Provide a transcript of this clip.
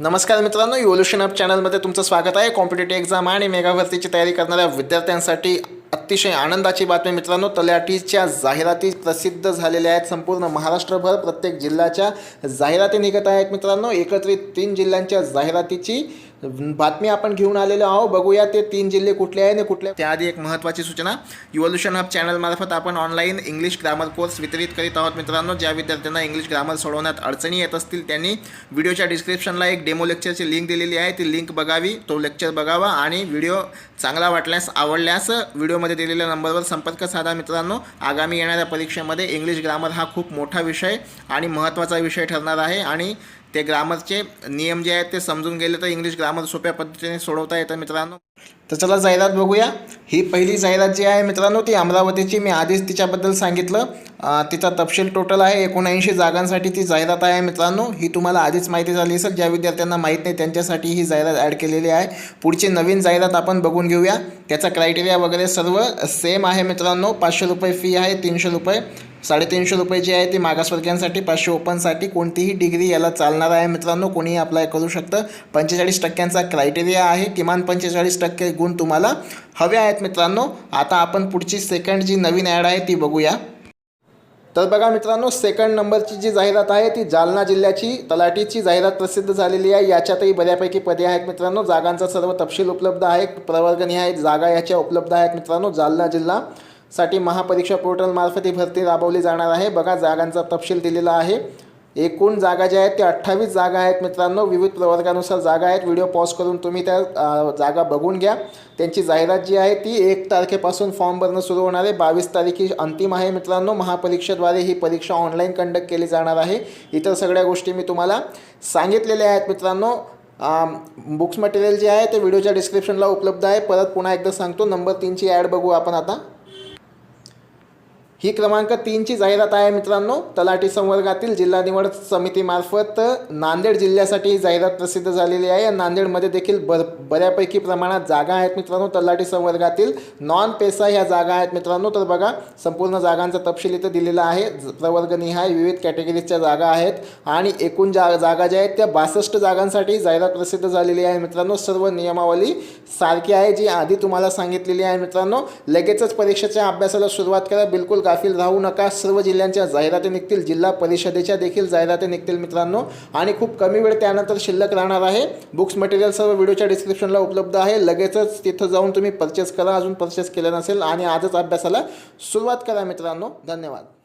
नमस्कार मित्रांनो युवल्युशन अप चॅनलमध्ये तुमचं स्वागत आहे. कॉम्पिटेटिव्ह एक्झाम आणि मेगाभरतीची तयारी करणाऱ्या विद्यार्थ्यांसाठी अतिशय आनंदाची बातमी मित्रांनो तलाठीच्या जाहिराती प्रसिद्ध झालेल्या आहेत. संपूर्ण महाराष्ट्रभर प्रत्येक जिल्ह्याच्या जाहिराती निघत आहेत मित्रांनो. एकत्रित तीन जिल्ह्यांच्या जाहिरातीची बातमी आपण घेऊन आलेलो आहोत. बघूया ते तीन जिल्हे कुठले आहे आणि कुठले त्याआधी एक महत्त्वाची सूचना. इव्होल्युशन हब चॅनलमार्फत आपण ऑनलाईन इंग्लिश ग्रामर कोर्स वितरित करीत आहोत मित्रांनो. ज्या विद्यार्थ्यांना इंग्लिश ग्रामर सोडवण्यात अडचणी येत असतील त्यांनी व्हिडिओच्या डिस्क्रिप्शनला एक डेमो लेक्चरची लिंक दिलेली आहे. ती लिंक बघावी तो लेक्चर बघावा आणि व्हिडिओ चांगला वाटल्यास आवडल्यास व्हिडिओमध्ये दिलेल्या नंबरवर संपर्क साधा मित्रांनो. आगामी येणाऱ्या परीक्षेमध्ये इंग्लिश ग्रामर हा खूप मोठा विषय आणि महत्त्वाचा विषय ठरणार आहे आणि ते ग्रामरचे नियम जे आहेत ते समजून गेले तर इंग्लिश ग्रामर सोप्या पद्धतीने सोडवता येतं मित्रांनो. तर चला जाहिरात बघूया. ही पहिली जाहिरात जी आहे मित्रांनो ती अमरावतीची. मी आधीच तिच्याबद्दल सांगितलं. तिचा तपशील टोटल आहे. एकोणऐंशी जागांसाठी ती जाहिरात आहे मित्रांनो. ही तुम्हाला आधीच माहिती झाली असेल. ज्या विद्यार्थ्यांना माहीत नाही त्यांच्यासाठी ही जाहिरात ॲड केलेली आहे. पुढची नवीन जाहिरात आपण बघून घेऊया. त्याचा क्रायटेरिया वगैरे सर्व सेम आहे मित्रांनो. पाचशे रुपये फी आहे तीनशे रुपये. साडेतीनशे रुपये जी आहे ती मागासवर्गीयांसाठी पाचशे ओपनसाठी कोणतीही डिग्री याला चालणार आहे. मित्रांनो कोणीही अप्लाय करू शकतं. पंचेचाळीस टक्क्यांचा क्रायटेरिया आहे. किमान पंचेचाळीस टक्के गुण तुम्हाला हवे आहेत मित्रांनो. आता आपण पुढची सेकंड जी नवीन ॲड आहे ती बघूया. तर बघा मित्रांनो सेकंड नंबरची जी जाहिरात आहे ती जालना जिल्ह्याची तलाठीची जाहिरात प्रसिद्ध झालेली आहे. याच्यातही बऱ्यापैकी पदे आहेत मित्रांनो. जागांचा सर्व तपशील उपलब्ध आहे प्रवर्गनिहाय जागा याच्या उपलब्ध आहेत मित्रांनो. जालना जिल्हा साठी महापरीक्षा पोर्टलमार्फत ही भरती राबवली जाणार आहे. बघा जागांचा तपशील दिलेला आहे. एकूण जागा ज्या आहेत त्या अठ्ठावीस जागा आहेत मित्रांनो. विविध प्रवर्गानुसार जागा आहेत. व्हिडिओ पॉज करून तुम्ही त्या जागा बघून घ्या. त्यांची जाहिरात जी आहे ती एक तारखेपासून फॉर्म भरणं सुरू होणार आहे. बावीस तारीख ही अंतिम आहे मित्रांनो. महापरीक्षेद्वारे ही परीक्षा ऑनलाईन कंडक्ट केली जाणार आहे. इतर सगळ्या गोष्टी मी तुम्हाला सांगितलेल्या आहेत मित्रांनो. बुक्स मटेरियल जे आहे ते व्हिडिओच्या डिस्क्रिप्शनला उपलब्ध आहे. परत पुन्हा एकदा सांगतो. नंबर तीनची ॲड बघू आपण आता. ही क्रमांक तीनची जाहिरात आहे मित्रांनो. तलाठी संवर्गातील जिल्हा निवड समितीमार्फत नांदेड जिल्ह्यासाठी ही जाहिरात प्रसिद्ध झालेली आहे. नांदेडमध्ये देखील बर बऱ्यापैकी प्रमाणात जागा आहेत मित्रांनो. तलाठी संवर्गातील नॉन पेसा ह्या जागा आहेत मित्रांनो. तर बघा संपूर्ण जागांचा तपशील इथं दिलेला आहे. ज- प्रवर्गनिहाय विविध कॅटेगरीजच्या जागा आहेत आणि एकूण जा जागा ज्या आहेत त्या बासष्ट जागांसाठी जाहिरात प्रसिद्ध झालेली आहे मित्रांनो. सर्व नियमावली सारखी आहे जी आधी तुम्हाला सांगितलेली आहे मित्रांनो. लगेचच परीक्षेच्या अभ्यासाला सुरुवात करा. बिलकुल गाफील राहू नका. सर्व जिल्ह्यांच्या जाहिराती निघतील. जिल्हा परिषदेच्या देखील जाहिराती निघतील मित्रांनो. आणि खूप कमी वेळ त्यानंतर शिल्लक राहणार आहे. बुक्स मटेरियल सर्व व्हिडिओच्या डिस्क्रिप्शनला उपलब्ध आहे. लगेचच तिथं जाऊन तुम्ही परचेस करा. अजून परचेस केलं नसेल आणि आजच अभ्यासाला सुरुवात करा मित्रांनो. धन्यवाद.